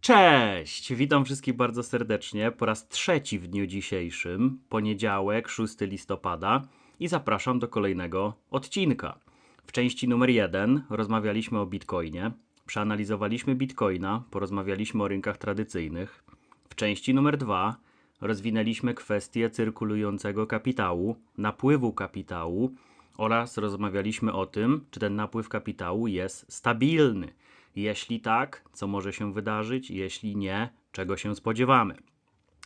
Cześć! Witam wszystkich bardzo serdecznie po raz trzeci w dniu dzisiejszym, poniedziałek, 6 listopada i zapraszam do kolejnego odcinka. W części numer jeden rozmawialiśmy o Bitcoinie, przeanalizowaliśmy Bitcoina, porozmawialiśmy o rynkach tradycyjnych. W części numer dwa rozwinęliśmy kwestię cyrkulującego kapitału, napływu kapitału oraz rozmawialiśmy o tym, czy ten napływ kapitału jest stabilny. Jeśli tak, co może się wydarzyć, jeśli nie, czego się spodziewamy.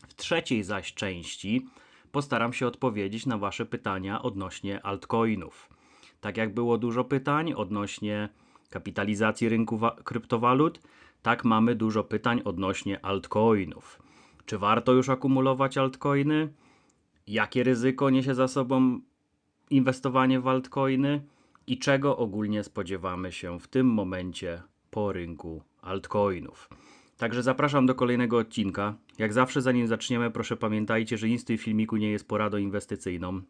W trzeciej zaś części postaram się odpowiedzieć na Wasze pytania odnośnie altcoinów. Tak jak było dużo pytań odnośnie kapitalizacji rynku wa- kryptowalut, tak mamy dużo pytań odnośnie altcoinów. Czy warto już akumulować altcoiny? Jakie ryzyko niesie za sobą inwestowanie w altcoiny? I czego ogólnie spodziewamy się w tym momencie po rynku altcoinów? Także zapraszam do kolejnego odcinka. Jak zawsze, zanim zaczniemy, proszę pamiętajcie, że nic w tym filmiku nie jest poradą inwestycyjną.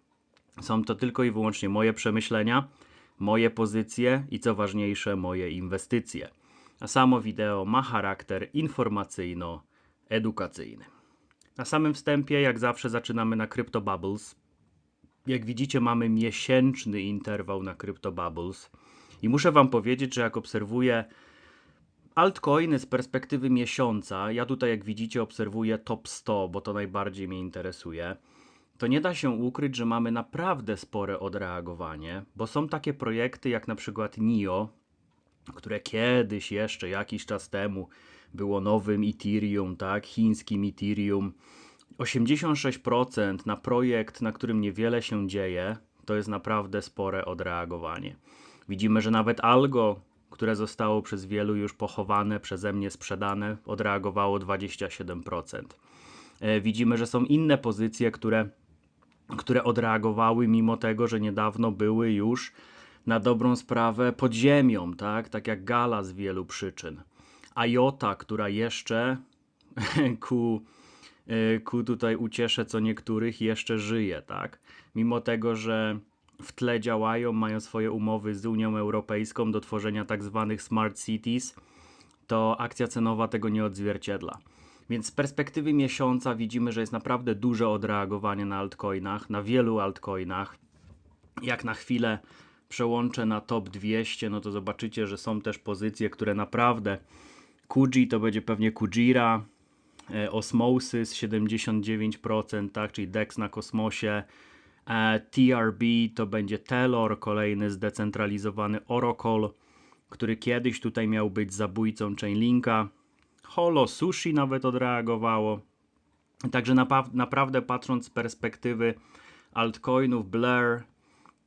Są to tylko i wyłącznie moje przemyślenia, moje pozycje i co ważniejsze, moje inwestycje. A samo wideo ma charakter informacyjno-edukacyjny. Na samym wstępie, jak zawsze, zaczynamy na Crypto Bubbles. Jak widzicie, mamy miesięczny interwał na Crypto Bubbles. I muszę Wam powiedzieć, że jak obserwuję altcoiny z perspektywy miesiąca, ja tutaj, jak widzicie, obserwuję top 100, bo to najbardziej mnie interesuje to nie da się ukryć, że mamy naprawdę spore odreagowanie, bo są takie projekty jak na przykład NIO, które kiedyś jeszcze jakiś czas temu było nowym Ethereum, tak, chińskim Ethereum. 86% na projekt, na którym niewiele się dzieje, to jest naprawdę spore odreagowanie. Widzimy, że nawet Algo, które zostało przez wielu już pochowane, przeze mnie sprzedane, odreagowało 27%. E, Widzimy, że są inne pozycje, które które odreagowały mimo tego, że niedawno były już na dobrą sprawę pod ziemią, tak? Tak jak Gala z wielu przyczyn. A Jota, która jeszcze ku, y, ku tutaj ucieszę co niektórych jeszcze żyje, tak? Mimo tego, że w tle działają, mają swoje umowy z Unią Europejską do tworzenia tak zwanych smart cities, to akcja cenowa tego nie odzwierciedla. Więc z perspektywy miesiąca widzimy, że jest naprawdę duże odreagowanie na altcoinach, na wielu altcoinach. Jak na chwilę przełączę na top 200, no to zobaczycie, że są też pozycje, które naprawdę Kuji to będzie pewnie Kujira, e, Osmosis 79%, tak, czyli DEX na kosmosie. E, TRB to będzie Telor, kolejny zdecentralizowany Oracle, który kiedyś tutaj miał być zabójcą Chainlinka. Holo Sushi nawet odreagowało. Także naprawdę patrząc z perspektywy altcoinów, Blur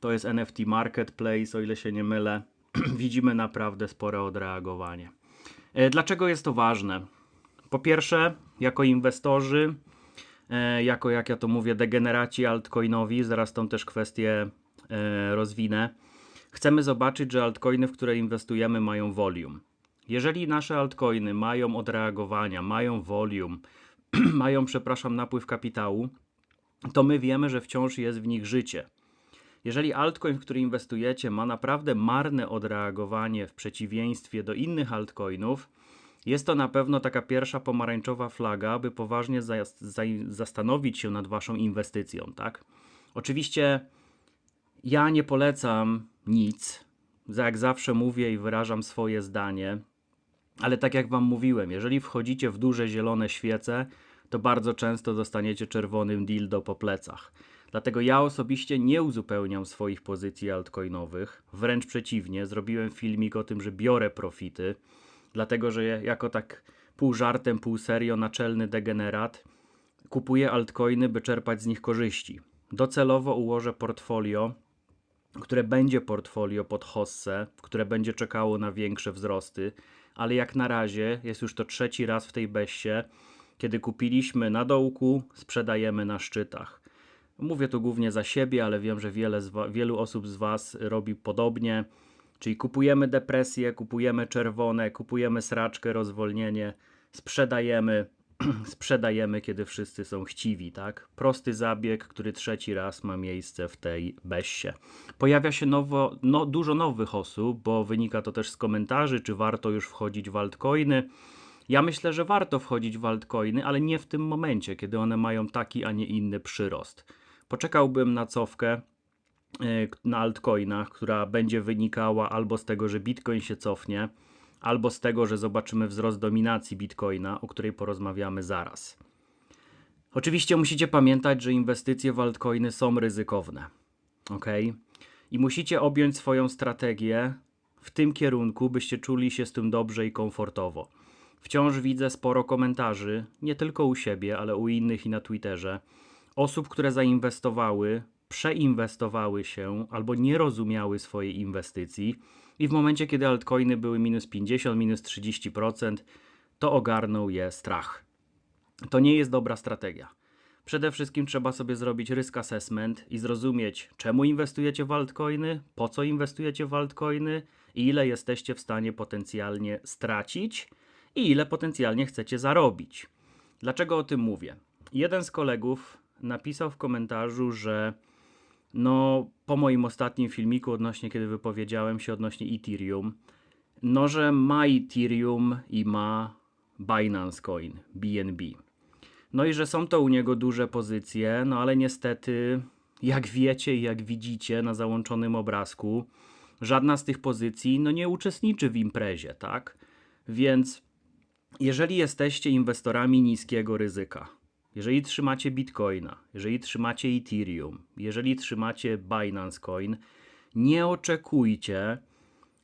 to jest NFT Marketplace, o ile się nie mylę, widzimy naprawdę spore odreagowanie. E, Dlaczego jest to ważne? Po pierwsze, jako inwestorzy, jako jak ja to mówię, degeneraci altcoinowi, zaraz tą też kwestię e, rozwinę, chcemy zobaczyć, że altcoiny, w które inwestujemy, mają volume. Jeżeli nasze altcoiny mają odreagowania, mają volume, mają, przepraszam, napływ kapitału, to my wiemy, że wciąż jest w nich życie. Jeżeli altcoin, w który inwestujecie, ma naprawdę marne odreagowanie w przeciwieństwie do innych altcoinów, jest to na pewno taka pierwsza pomarańczowa flaga, aby poważnie zas- zaj- zastanowić się nad waszą inwestycją, tak? Oczywiście ja nie polecam nic. Za- Jak zawsze mówię i wyrażam swoje zdanie, ale tak jak Wam mówiłem, jeżeli wchodzicie w duże zielone świece, to bardzo często dostaniecie czerwonym dildo po plecach. Dlatego ja osobiście nie uzupełniam swoich pozycji altcoinowych. Wręcz przeciwnie, zrobiłem filmik o tym, że biorę profity, dlatego że jako tak pół żartem, pół serio naczelny degenerat kupuję altcoiny, by czerpać z nich korzyści. Docelowo ułożę portfolio, które będzie portfolio pod hossę, które będzie czekało na większe wzrosty, ale jak na razie jest już to trzeci raz w tej beście, kiedy kupiliśmy na dołku, sprzedajemy na szczytach. Mówię tu głównie za siebie, ale wiem, że wiele wielu osób z Was robi podobnie. Czyli kupujemy depresję, kupujemy czerwone, kupujemy sraczkę, rozwolnienie, sprzedajemy, sprzedajemy, kiedy wszyscy są chciwi, tak? Prosty zabieg, który trzeci raz ma miejsce w tej bessie. Pojawia się nowo, no, dużo nowych osób, bo wynika to też z komentarzy, czy warto już wchodzić w altcoiny. Ja myślę, że warto wchodzić w altcoiny, ale nie w tym momencie, kiedy one mają taki, a nie inny przyrost. Poczekałbym na cofkę na altcoinach, która będzie wynikała albo z tego, że Bitcoin się cofnie, albo z tego, że zobaczymy wzrost dominacji Bitcoina, o której porozmawiamy zaraz. Oczywiście musicie pamiętać, że inwestycje w altcoiny są ryzykowne. Ok? I musicie objąć swoją strategię w tym kierunku, byście czuli się z tym dobrze i komfortowo. Wciąż widzę sporo komentarzy, nie tylko u siebie, ale u innych i na Twitterze, osób, które zainwestowały, przeinwestowały się albo nie rozumiały swojej inwestycji i w momencie, kiedy altcoiny były minus 50, minus 30%, to ogarnął je strach. To nie jest dobra strategia. Przede wszystkim trzeba sobie zrobić risk assessment i zrozumieć, czemu inwestujecie w altcoiny, po co inwestujecie w altcoiny i ile jesteście w stanie potencjalnie stracić i ile potencjalnie chcecie zarobić. Dlaczego o tym mówię? Jeden z kolegów napisał w komentarzu, że no po moim ostatnim filmiku odnośnie kiedy wypowiedziałem się odnośnie Ethereum, no że ma Ethereum i ma Binance Coin, BNB. No i że są to u niego duże pozycje, no ale niestety, jak wiecie i jak widzicie na załączonym obrazku, żadna z tych pozycji no nie uczestniczy w imprezie, tak? Więc jeżeli jesteście inwestorami niskiego ryzyka, jeżeli trzymacie Bitcoina, jeżeli trzymacie Ethereum, jeżeli trzymacie Binance Coin, nie oczekujcie,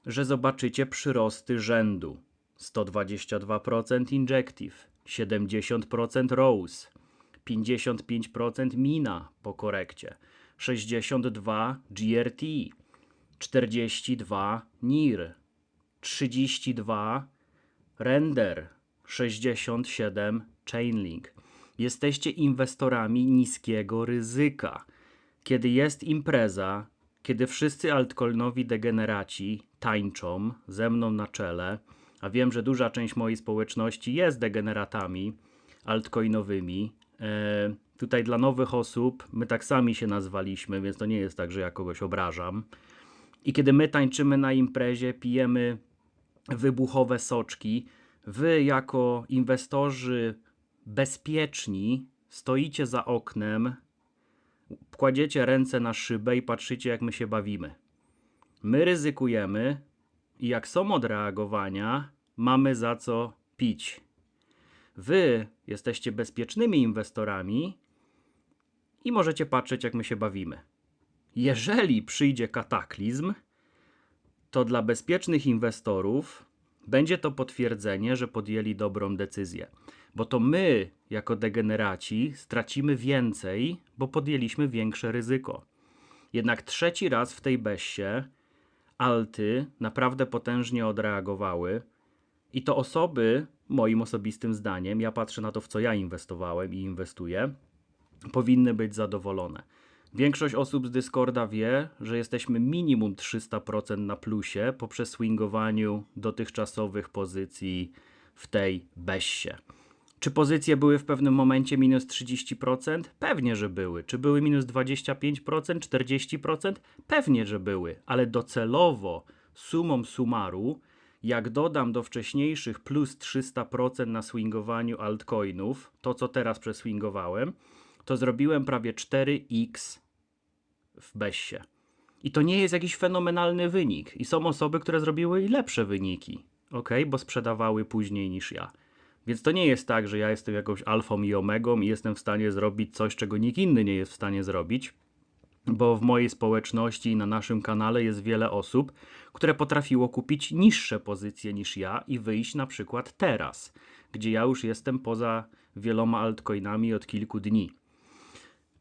że zobaczycie przyrosty rzędu 122% Injective, 70% Rose, 55% Mina po korekcie, 62 GRT, 42 NIR, 32 Render, 67 Chainlink. Jesteście inwestorami niskiego ryzyka. Kiedy jest impreza, kiedy wszyscy altcoinowi degeneraci tańczą ze mną na czele, a wiem, że duża część mojej społeczności jest degeneratami altcoinowymi. E, tutaj dla nowych osób, my tak sami się nazwaliśmy, więc to nie jest tak, że ja kogoś obrażam. I kiedy my tańczymy na imprezie, pijemy wybuchowe soczki, wy jako inwestorzy bezpieczni stoicie za oknem, kładziecie ręce na szybę i patrzycie, jak my się bawimy. My ryzykujemy i jak są odreagowania, mamy za co pić. Wy jesteście bezpiecznymi inwestorami i możecie patrzeć, jak my się bawimy. Jeżeli przyjdzie kataklizm, to dla bezpiecznych inwestorów będzie to potwierdzenie, że podjęli dobrą decyzję. Bo to my, jako degeneraci, stracimy więcej, bo podjęliśmy większe ryzyko. Jednak trzeci raz w tej bessie alty naprawdę potężnie odreagowały i to osoby, moim osobistym zdaniem, ja patrzę na to, w co ja inwestowałem i inwestuję, powinny być zadowolone. Większość osób z Discorda wie, że jesteśmy minimum 300% na plusie po przeswingowaniu dotychczasowych pozycji w tej bessie. Czy pozycje były w pewnym momencie minus 30%? Pewnie, że były. Czy były minus 25%, 40%? Pewnie, że były, ale docelowo, sumą summaru, jak dodam do wcześniejszych plus 300% na swingowaniu altcoinów, to co teraz przeswingowałem, to zrobiłem prawie 4x w Bessie. I to nie jest jakiś fenomenalny wynik. I są osoby, które zrobiły i lepsze wyniki, ok, bo sprzedawały później niż ja. Więc to nie jest tak, że ja jestem jakąś alfą i omegą i jestem w stanie zrobić coś, czego nikt inny nie jest w stanie zrobić, bo w mojej społeczności i na naszym kanale jest wiele osób, które potrafiło kupić niższe pozycje niż ja i wyjść na przykład teraz, gdzie ja już jestem poza wieloma altcoinami od kilku dni.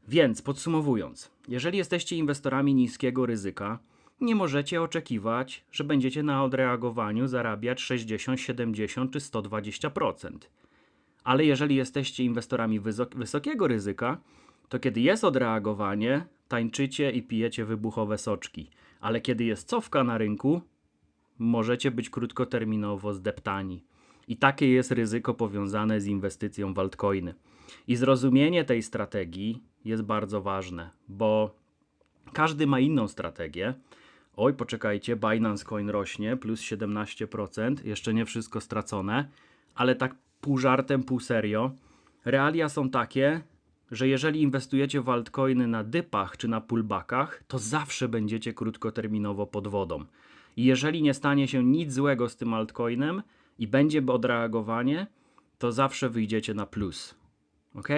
Więc podsumowując, jeżeli jesteście inwestorami niskiego ryzyka, nie możecie oczekiwać, że będziecie na odreagowaniu zarabiać 60, 70 czy 120%. Ale jeżeli jesteście inwestorami wysok wysokiego ryzyka, to kiedy jest odreagowanie, tańczycie i pijecie wybuchowe soczki. Ale kiedy jest cofka na rynku, możecie być krótkoterminowo zdeptani. I takie jest ryzyko powiązane z inwestycją w altcoiny. I zrozumienie tej strategii jest bardzo ważne, bo każdy ma inną strategię. Oj, poczekajcie, Binance Coin rośnie plus 17%, jeszcze nie wszystko stracone, ale tak pół żartem, pół serio. Realia są takie, że jeżeli inwestujecie w altcoiny na dypach czy na pullbackach, to zawsze będziecie krótkoterminowo pod wodą. I jeżeli nie stanie się nic złego z tym altcoinem i będzie odreagowanie, to zawsze wyjdziecie na plus. Ok?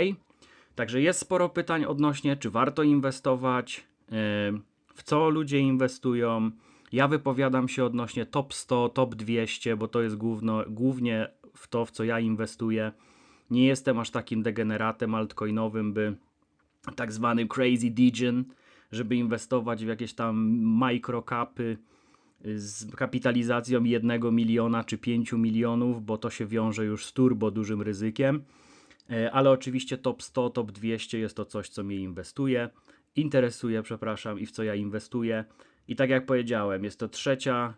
Także jest sporo pytań odnośnie, czy warto inwestować, yy, w co ludzie inwestują. Ja wypowiadam się odnośnie top 100, top 200, bo to jest główno, głównie w to, w co ja inwestuję. Nie jestem aż takim degeneratem altcoinowym, by tak zwany crazy degen, żeby inwestować w jakieś tam microcapy z kapitalizacją 1 miliona czy 5 milionów, bo to się wiąże już z turbo dużym ryzykiem. E, Ale oczywiście top 100, top 200 jest to coś, co mnie inwestuje, interesuje, przepraszam, i w co ja inwestuję. I tak jak powiedziałem, jest to trzecia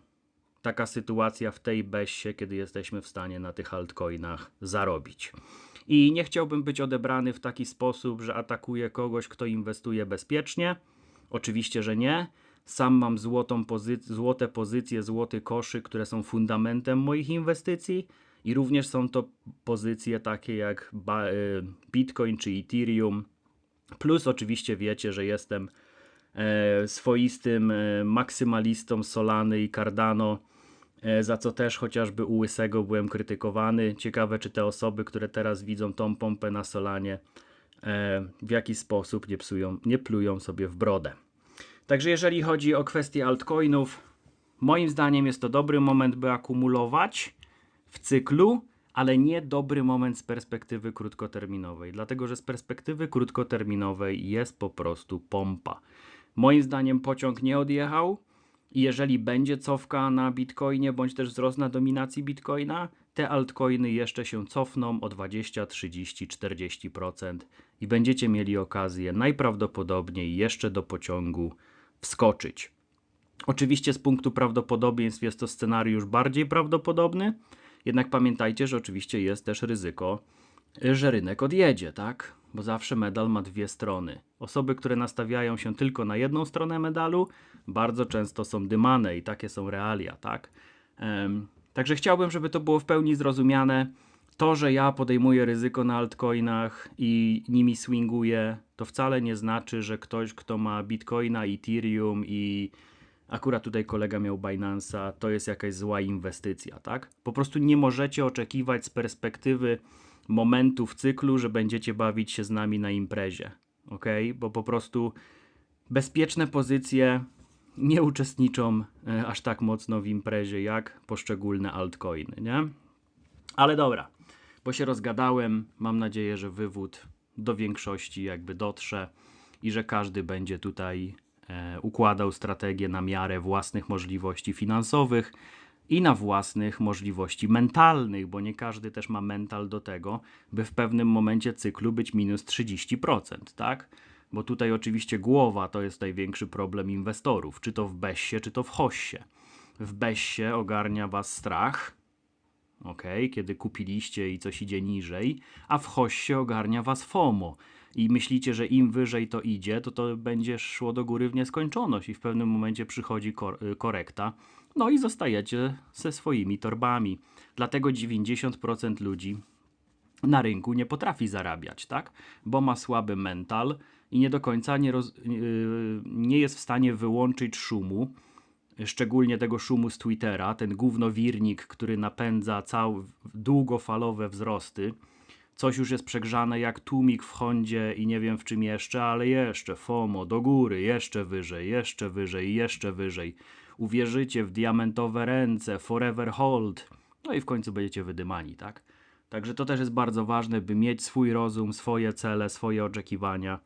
taka sytuacja w tej besie, kiedy jesteśmy w stanie na tych altcoinach zarobić. I nie chciałbym być odebrany w taki sposób, że atakuję kogoś, kto inwestuje bezpiecznie. Oczywiście, że nie. Sam mam złotą pozy- złote pozycje, złoty koszy, które są fundamentem moich inwestycji. I również są to pozycje takie jak y, Bitcoin czy Ethereum. Plus oczywiście wiecie, że jestem e, swoistym e, maksymalistą Solany i Cardano, e, za co też chociażby u Łysego byłem krytykowany. Ciekawe, czy te osoby, które teraz widzą tą pompę na Solanie, w jaki sposób nie, psują, nie plują sobie w brodę. Także jeżeli chodzi o kwestię altcoinów, moim zdaniem jest to dobry moment, by akumulować w cyklu, ale nie dobry moment z perspektywy krótkoterminowej, dlatego że z perspektywy krótkoterminowej jest po prostu pompa. Moim zdaniem pociąg nie odjechał jeżeli będzie cofka na Bitcoinie bądź też wzrost na dominacji Bitcoina, te altcoiny jeszcze się cofną o 20, 30, 40% i będziecie mieli okazję najprawdopodobniej jeszcze do pociągu wskoczyć. Oczywiście z punktu prawdopodobieństw jest to scenariusz bardziej prawdopodobny, jednak pamiętajcie, że oczywiście jest też ryzyko, że rynek odjedzie, tak? Bo zawsze medal ma dwie strony. Osoby, które nastawiają się tylko na jedną stronę medalu, bardzo często są dymane i takie są realia, tak? Także chciałbym, żeby to było w pełni zrozumiane. To, że ja podejmuję ryzyko na altcoinach i nimi swinguję, to wcale nie znaczy, że ktoś, kto ma bitcoina, Ethereum i akurat tutaj kolega miał Binance'a, to jest jakaś zła inwestycja, tak? Po prostu nie możecie oczekiwać z perspektywy momentu w cyklu, że będziecie bawić się z nami na imprezie, ok? Bo po prostu bezpieczne pozycje nie uczestniczą e, aż tak mocno w imprezie jak poszczególne altcoiny, nie? Ale dobra, bo się rozgadałem. Mam nadzieję, że wywód do większości jakby dotrze i że każdy będzie tutaj układał strategię na miarę własnych możliwości finansowych i na własnych możliwości mentalnych, bo nie każdy też ma mental do tego, by w pewnym momencie cyklu być minus 30%, tak? Bo tutaj oczywiście głowa to jest największy problem inwestorów, czy to w Bessie, czy to w Hossie. W Bessie ogarnia was strach, ok, kiedy kupiliście i coś idzie niżej, a w Hossie ogarnia was FOMO i myślicie, że im wyżej to idzie, to to będzie szło do góry w nieskończoność i w pewnym momencie przychodzi kor- y, korekta, no i zostajecie ze swoimi torbami. Dlatego 90% ludzi na rynku nie potrafi zarabiać, tak? Bo ma słaby mental i nie do końca nie, roz, yy, nie jest w stanie wyłączyć szumu, szczególnie tego szumu z Twittera, ten gównowirnik, który napędza całe długofalowe wzrosty. Coś już jest przegrzane jak tłumik w Hondzie i nie wiem w czym jeszcze, ale jeszcze FOMO, do góry, jeszcze wyżej, jeszcze wyżej, jeszcze wyżej. Uwierzycie w diamentowe ręce, forever hold, no i w końcu będziecie wydymani, tak? Także to też jest bardzo ważne, by mieć swój rozum, swoje cele, swoje oczekiwania,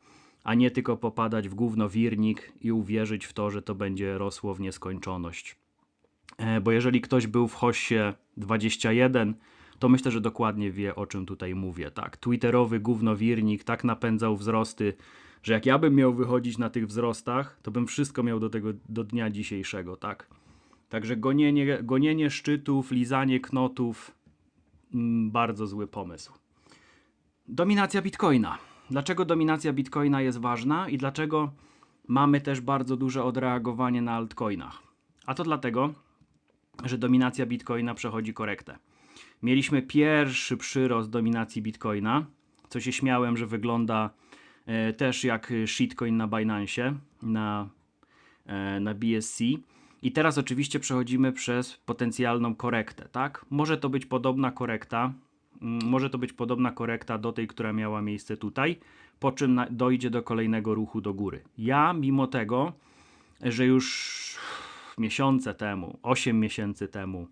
a nie tylko popadać w gównowirnik i uwierzyć w to, że to będzie rosło w nieskończoność. E, Bo jeżeli ktoś był w Hossie 21, to myślę, że dokładnie wie, o czym tutaj mówię. Tak, Twitterowy gównowirnik tak napędzał wzrosty, że jak ja bym miał wychodzić na tych wzrostach, to bym wszystko miał do tego do dnia dzisiejszego, tak? Także gonienie, gonienie szczytów, lizanie knotów, mm, bardzo zły pomysł. Dominacja Bitcoina. Dlaczego dominacja Bitcoina jest ważna i dlaczego mamy też bardzo duże odreagowanie na altcoinach? A to dlatego, że dominacja Bitcoina przechodzi korektę. Mieliśmy pierwszy przyrost dominacji Bitcoina, co się śmiałem, że wygląda e, też jak shitcoin na Binance, na, e, na BSC. I teraz oczywiście przechodzimy przez potencjalną korektę, tak? Może to być podobna korekta, mm, może to być podobna korekta do tej, która miała miejsce tutaj, po czym dojdzie do kolejnego ruchu do góry. Ja, mimo tego, że już miesiące temu, 8 miesięcy temu,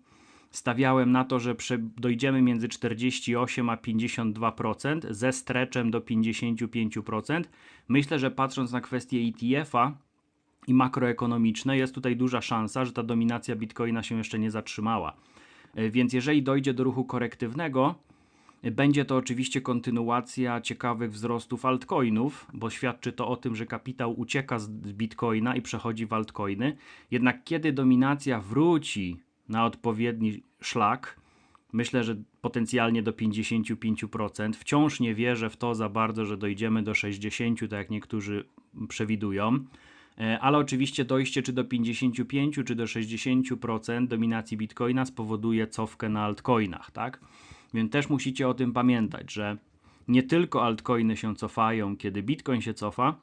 stawiałem na to, że dojdziemy między 48 a 52%, ze streczem do 55%. Myślę, że patrząc na kwestię ETF-a i makroekonomiczne, jest tutaj duża szansa, że ta dominacja Bitcoina się jeszcze nie zatrzymała. E, Więc jeżeli dojdzie do ruchu korektywnego, e, będzie to oczywiście kontynuacja ciekawych wzrostów altcoinów, bo świadczy to o tym, że kapitał ucieka z bitcoina i przechodzi w altcoiny. Jednak kiedy dominacja wróci na odpowiedni szlak, myślę, że potencjalnie do 55%, wciąż nie wierzę w to za bardzo, że dojdziemy do 60%, tak jak niektórzy przewidują. E, Ale oczywiście dojście czy do 55, czy do 60% dominacji bitcoina spowoduje cofkę na altcoinach, tak? Więc też musicie o tym pamiętać, że nie tylko altcoiny się cofają, kiedy bitcoin się cofa,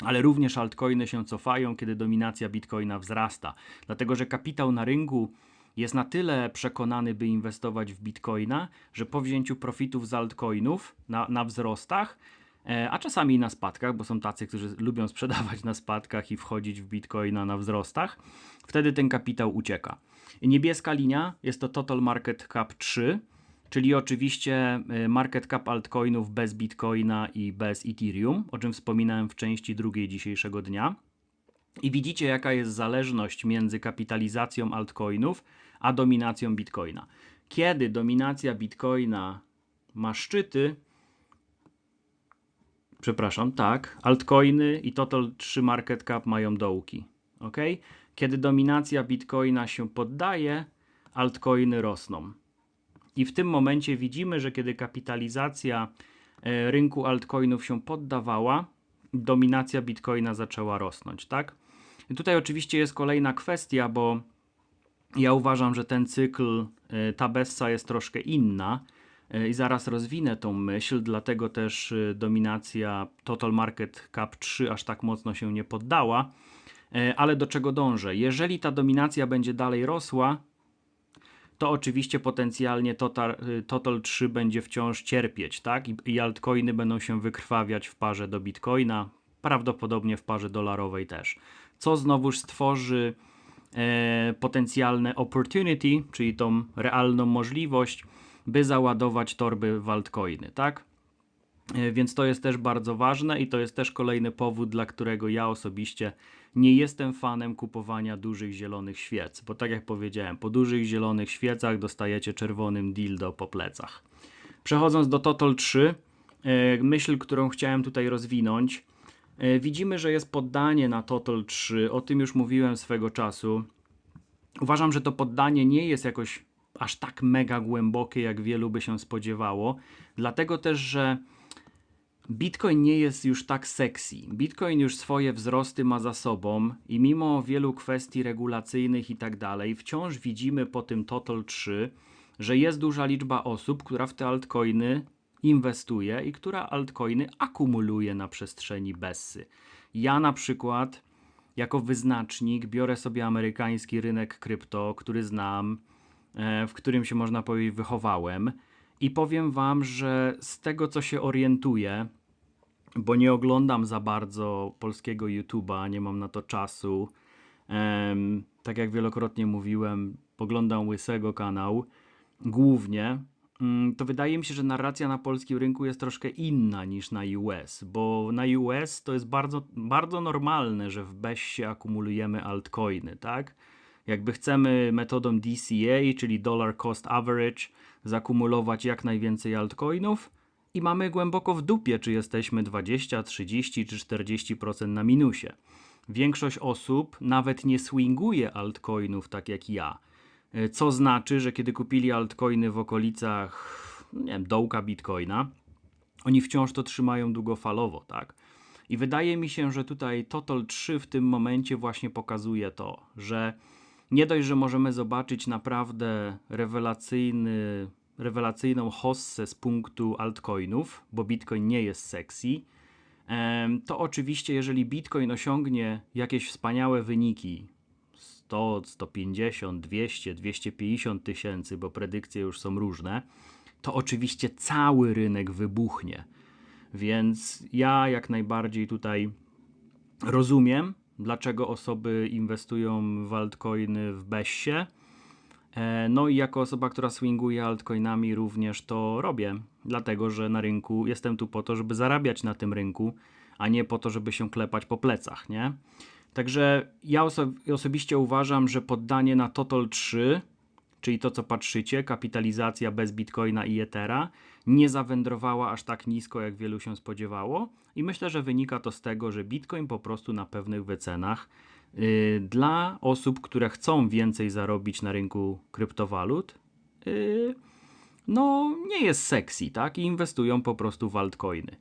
ale również altcoiny się cofają, kiedy dominacja bitcoina wzrasta. Dlatego, że kapitał na rynku jest na tyle przekonany, by inwestować w bitcoina, że po wzięciu profitów z altcoinów na, na wzrostach, e, a czasami na spadkach, bo są tacy, którzy lubią sprzedawać na spadkach i wchodzić w bitcoina na wzrostach, wtedy ten kapitał ucieka. Niebieska linia jest to Total Market Cap 3, czyli oczywiście y, market cap altcoinów bez Bitcoina i bez Ethereum, o czym wspominałem w części drugiej dzisiejszego dnia. I widzicie, jaka jest zależność między kapitalizacją altcoinów a dominacją Bitcoina. Kiedy dominacja Bitcoina ma szczyty, przepraszam, tak, altcoiny i Total 3 Market Cap mają dołki. ok? Kiedy dominacja Bitcoina się poddaje, altcoiny rosną. I w tym momencie widzimy, że kiedy kapitalizacja e, rynku altcoinów się poddawała, dominacja bitcoina zaczęła rosnąć, tak? Tutaj oczywiście jest kolejna kwestia, bo ja uważam, że ten cykl, e, ta bessa jest troszkę inna e, i zaraz rozwinę tą myśl, dlatego też e, dominacja Total Market Cap 3 aż tak mocno się nie poddała. Ale do czego dążę? Jeżeli ta dominacja będzie dalej rosła, to oczywiście potencjalnie Total, Total 3 będzie wciąż cierpieć, tak? I altcoiny będą się wykrwawiać w parze do Bitcoina, prawdopodobnie w parze dolarowej też. Co znowuż stworzy e, potencjalne opportunity, czyli tą realną możliwość, by załadować torby w altcoiny, tak? E, Więc to jest też bardzo ważne i to jest też kolejny powód, dla którego ja osobiście nie jestem fanem kupowania dużych zielonych świec, bo tak jak powiedziałem, po dużych zielonych świecach dostajecie czerwonym dildo po plecach. Przechodząc do Total 3, e, myśl, którą chciałem tutaj rozwinąć, widzimy, że jest poddanie na Total 3, o tym już mówiłem swego czasu. Uważam, że to poddanie nie jest jakoś aż tak mega głębokie, jak wielu by się spodziewało, dlatego też, że Bitcoin nie jest już tak sexy. Bitcoin już swoje wzrosty ma za sobą i mimo wielu kwestii regulacyjnych i tak dalej, wciąż widzimy po tym Total 3, że jest duża liczba osób, która w te altcoiny inwestuje i która altcoiny akumuluje na przestrzeni Bessy. Ja na przykład jako wyznacznik biorę sobie amerykański rynek krypto, który znam, e, w którym się można powiedzieć wychowałem i powiem wam, że z tego co się orientuję, bo nie oglądam za bardzo polskiego YouTube'a, nie mam na to czasu. Tak jak wielokrotnie mówiłem, poglądam łysego kanał głównie. Mm, To wydaje mi się, że narracja na polskim rynku jest troszkę inna niż na US, bo na US to jest bardzo, bardzo normalne, że w BESie akumulujemy altcoiny, tak? Jakby chcemy metodą DCA, czyli Dollar Cost Average, zakumulować jak najwięcej altcoinów i mamy głęboko w dupie, czy jesteśmy 20, 30 czy 40% na minusie. Większość osób nawet nie swinguje altcoinów tak jak ja. E, Co znaczy, że kiedy kupili altcoiny w okolicach nie wiem, dołka bitcoina, oni wciąż to trzymają długofalowo, tak? I wydaje mi się, że tutaj Total 3 w tym momencie właśnie pokazuje to, że nie dość, że możemy zobaczyć naprawdę rewelacyjny, rewelacyjną hossę z punktu altcoinów, bo Bitcoin nie jest sexy, to oczywiście, jeżeli Bitcoin osiągnie jakieś wspaniałe wyniki 100, 150, 200, 250 tysięcy, bo predykcje już są różne, to oczywiście cały rynek wybuchnie. Więc ja jak najbardziej tutaj rozumiem, dlaczego osoby inwestują w altcoiny w Bessie. E, No i jako osoba, która swinguje altcoinami również to robię, dlatego że na rynku jestem tu po to, żeby zarabiać na tym rynku, a nie po to, żeby się klepać po plecach, nie? Także ja oso- osobiście uważam, że poddanie na Total 3, czyli to co patrzycie, kapitalizacja bez Bitcoina i Ethera, nie zawędrowała aż tak nisko, jak wielu się spodziewało. I myślę, że wynika to z tego, że Bitcoin po prostu na pewnych wycenach yy, dla osób, które chcą więcej zarobić na rynku kryptowalut, yy, no nie jest sexy, tak? I inwestują po prostu w altcoiny.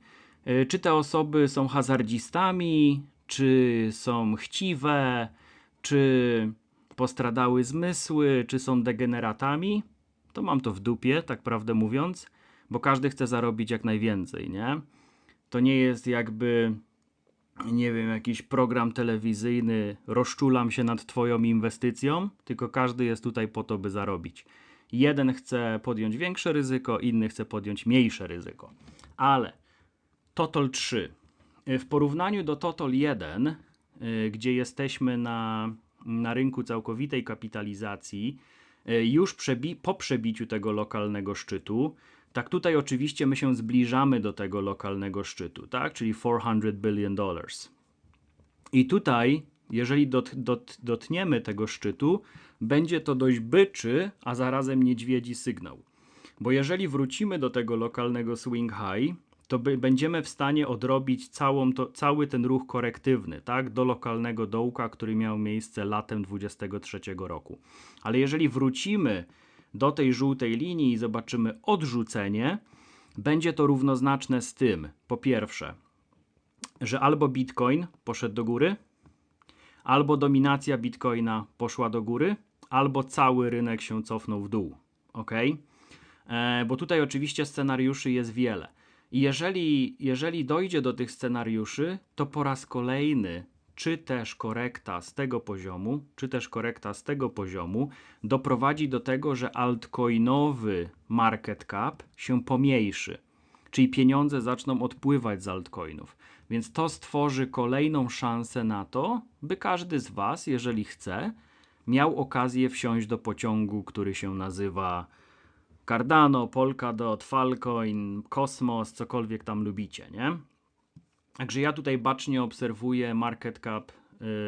Yy, Czy te osoby są hazardzistami, czy są chciwe, czy postradały zmysły, czy są degeneratami, to mam to w dupie, tak prawdę mówiąc, bo każdy chce zarobić jak najwięcej, nie? To nie jest jakby, nie wiem, jakiś program telewizyjny, rozczulam się nad Twoją inwestycją, tylko każdy jest tutaj po to, by zarobić. Jeden chce podjąć większe ryzyko, inny chce podjąć mniejsze ryzyko. Ale Total 3. W porównaniu do Total 1, y, gdzie jesteśmy na, na rynku całkowitej kapitalizacji, y, już przebi- po przebiciu tego lokalnego szczytu, tak tutaj oczywiście my się zbliżamy do tego lokalnego szczytu, tak? Czyli 400 billion dollars. I tutaj, jeżeli dot, dot, dotniemy tego szczytu, będzie to dość byczy, a zarazem niedźwiedzi sygnał. Bo jeżeli wrócimy do tego lokalnego swing high, to będziemy w stanie odrobić całą to, cały ten ruch korektywny, tak, do lokalnego dołka, który miał miejsce latem 23 roku. Ale jeżeli wrócimy do tej żółtej linii i zobaczymy odrzucenie, będzie to równoznaczne z tym, po pierwsze, że albo Bitcoin poszedł do góry, albo dominacja Bitcoina poszła do góry, albo cały rynek się cofnął w dół. Ok? E, bo tutaj oczywiście scenariuszy jest wiele. I jeżeli, jeżeli dojdzie do tych scenariuszy, to po raz kolejny, czy też korekta z tego poziomu, czy też korekta z tego poziomu doprowadzi do tego, że altcoinowy market cap się pomniejszy czyli pieniądze zaczną odpływać z altcoinów. Więc to stworzy kolejną szansę na to, by każdy z Was, jeżeli chce, miał okazję wsiąść do pociągu, który się nazywa Cardano, Polkadot, Falcoin, Cosmos, cokolwiek tam lubicie, nie? Także ja tutaj bacznie obserwuję market cap,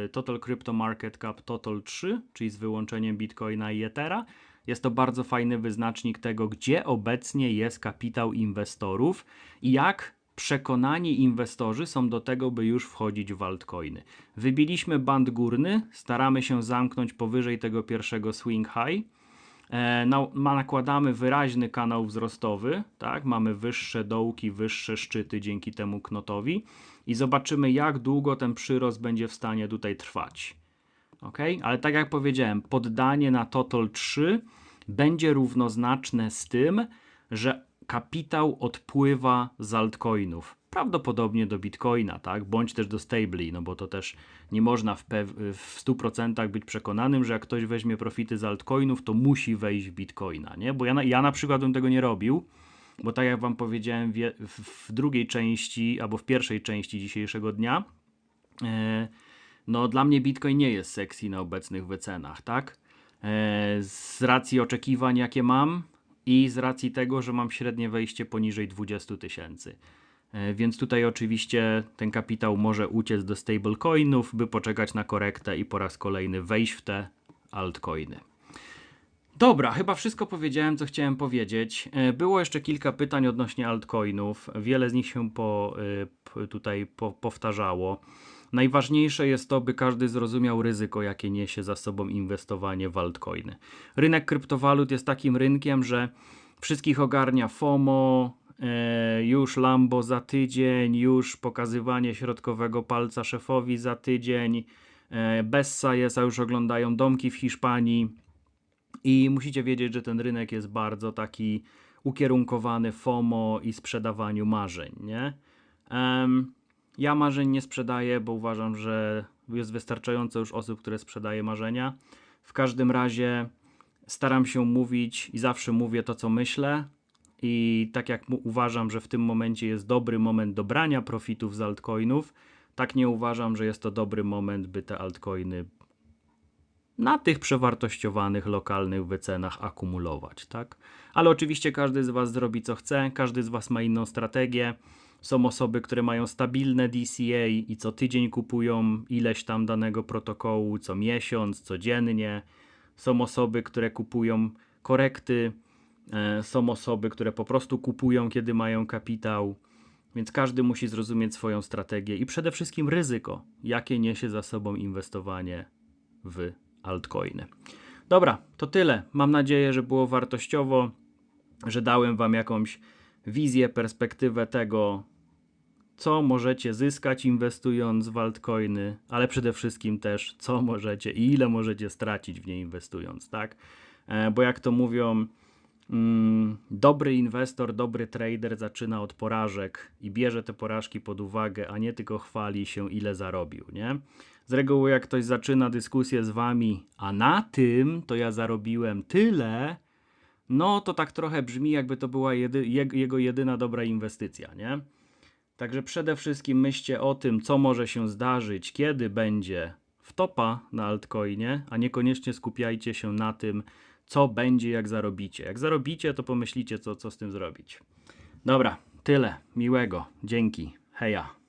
y, Total Crypto Market Cap Total 3, czyli z wyłączeniem Bitcoina i Ethera. Jest to bardzo fajny wyznacznik tego, gdzie obecnie jest kapitał inwestorów i jak przekonani inwestorzy są do tego, by już wchodzić w altcoiny. Wybiliśmy band górny, staramy się zamknąć powyżej tego pierwszego swing high. E, nakładamy wyraźny kanał wzrostowy, tak? Mamy wyższe dołki, wyższe szczyty dzięki temu knotowi i zobaczymy, jak długo ten przyrost będzie w stanie tutaj trwać. Ok? Ale tak jak powiedziałem, poddanie na Total 3 będzie równoznaczne z tym, że kapitał odpływa z altcoinów. Prawdopodobnie do bitcoina, tak? Bądź też do stabli, no bo to też nie można w, w 100% być przekonanym, że jak ktoś weźmie profity z altcoinów, to musi wejść w bitcoina, nie? Bo ja na, ja na przykład bym tego nie robił, bo tak jak wam powiedziałem wie- w, w drugiej części albo w pierwszej części dzisiejszego dnia, e, no dla mnie Bitcoin nie jest sexy na obecnych wycenach, tak? E, z racji oczekiwań, jakie mam i z racji tego, że mam średnie wejście poniżej 20 tysięcy. E, Więc tutaj oczywiście ten kapitał może uciec do stablecoinów, by poczekać na korektę i po raz kolejny wejść w te altcoiny. Dobra, chyba wszystko powiedziałem, co chciałem powiedzieć. E, Było jeszcze kilka pytań odnośnie altcoinów. Wiele z nich się po, p- tutaj po, powtarzało. Najważniejsze jest to, by każdy zrozumiał ryzyko, jakie niesie za sobą inwestowanie w altcoiny. Rynek kryptowalut jest takim rynkiem, że wszystkich ogarnia FOMO, e, już Lambo za tydzień, już pokazywanie środkowego palca szefowi za tydzień, E, Bessa jest, a już oglądają domki w Hiszpanii. I musicie wiedzieć, że ten rynek jest bardzo taki ukierunkowany FOMO i sprzedawaniu marzeń, nie? Ja marzeń nie sprzedaję, bo uważam, że jest wystarczająco już osób, które sprzedaje marzenia. W każdym razie staram się mówić i zawsze mówię to, co myślę. I tak jak uważam, że w tym momencie jest dobry moment do brania profitów z altcoinów, tak nie uważam, że jest to dobry moment, by te altcoiny na tych przewartościowanych lokalnych wycenach akumulować, tak? Ale oczywiście każdy z Was zrobi co chce, każdy z Was ma inną strategię. Są osoby, które mają stabilne DCA i co tydzień kupują ileś tam danego protokołu, co miesiąc, codziennie. Są osoby, które kupują korekty, są osoby, które po prostu kupują, kiedy mają kapitał. Więc każdy musi zrozumieć swoją strategię i przede wszystkim ryzyko, jakie niesie za sobą inwestowanie w altcoiny. Dobra, to tyle. Mam nadzieję, że było wartościowo, że dałem Wam jakąś wizję, perspektywę tego, co możecie zyskać inwestując w altcoiny, ale przede wszystkim też, co możecie i ile możecie stracić w nie inwestując, tak? E, Bo jak to mówią, dobry inwestor, dobry trader zaczyna od porażek i bierze te porażki pod uwagę, a nie tylko chwali się, ile zarobił, nie? Z reguły, jak ktoś zaczyna dyskusję z wami, a na tym to ja zarobiłem tyle, no to tak trochę brzmi, jakby to była jedy, jeg- jego jedyna dobra inwestycja, nie? Także przede wszystkim myślcie o tym, co może się zdarzyć, kiedy będzie wtopa na altcoinie, a niekoniecznie skupiajcie się na tym, co będzie, jak zarobicie. Jak zarobicie, to pomyślicie, co, co z tym zrobić. Dobra, tyle. Miłego. Dzięki. Heja.